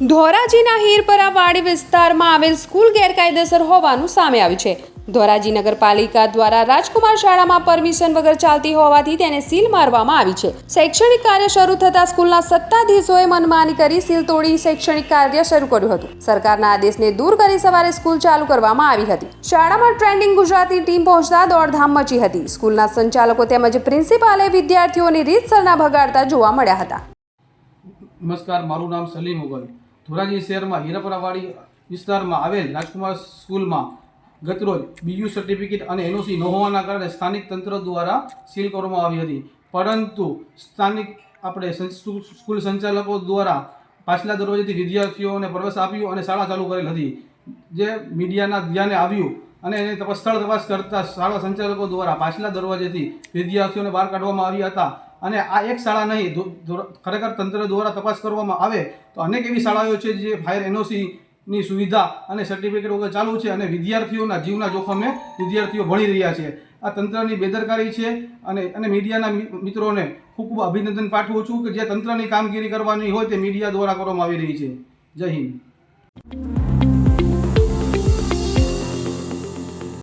ધોરાજીના હીરપરા વાડી વિસ્તારમાં આવેલ સ્કૂલ ગેરકાયદેસર હોવાનું સામે આવ્યું છે. ધોરાજી નગરપાલિકા દ્વારા રાજકુમાર શાળામાં પરમિશન વગર ચાલતી હોવાથી તેને સીલ મારવામાં આવી છે. શૈક્ષણિક કાર્ય શરૂ થતાં સ્કૂલના સત્તાધીશોએ મનમાની કરી સીલ તોડી શૈક્ષણિક કાર્ય શરૂ કર્યું હતું. સરકારના આદેશને દૂર કરી સવારે સ્કૂલ ચાલુ કરવામાં આવી હતી. શાળામાં ટ્રેન્ડિંગ ગુજરાતી ટીમ પહોંચતા દોડધામ મચી હતી. સ્કૂલના સંચાલકો તેમજ પ્રિન્સિપાલે વિદ્યાર્થીઓની રીતસરના ભગાડતા જોવા મળ્યા હતા. નમસ્કાર, મારું નામ સલીમ મુગલ ધોરાજી શહેરમાં હીરાપરાવાડી વિસ્તારમાં આવેલ રાજકુમાર સ્કૂલમાં ગતરોજ બીયુ સર્ટિફિકેટ અને એનઓસી ન હોવાના કારણે સ્થાનિક તંત્ર દ્વારા સીલ કરવામાં આવી હતી. પરંતુ સ્થાનિક આપણે સ્કૂલ સંચાલકો દ્વારા પાછલા દરવાજેથી વિદ્યાર્થીઓને પ્રવેશ આપ્યો અને શાળા ચાલુ કરેલ હતી. જે મીડિયાના ધ્યાને આવ્યું અને એને તપાસ સ્થળ તપાસ કરતા શાળા સંચાલકો દ્વારા પાછલા દરવાજેથી વિદ્યાર્થીઓને બહાર કાઢવામાં આવ્યા હતા. અને આ એક શાળા નહીં ખરેખર તંત્ર દ્વારા તપાસ કરવામાં આવે તો અનેક એવી શાળાઓ છે જે ફાયર એનઓસીની સુવિધા અને સર્ટિફિકેટ વગર ચાલુ છે અને વિદ્યાર્થીઓના જીવના જોખમે વિદ્યાર્થીઓ ભણી રહ્યા છે. આ તંત્રની બેદરકારી છે અને અને મીડિયાના મિત્રોને ખૂબ ખૂબ અભિનંદન પાઠવું છું કે જે તંત્રની કામગીરી કરવાની હોય તે મીડિયા દ્વારા કરવામાં આવી રહી છે. જય હિન્દ.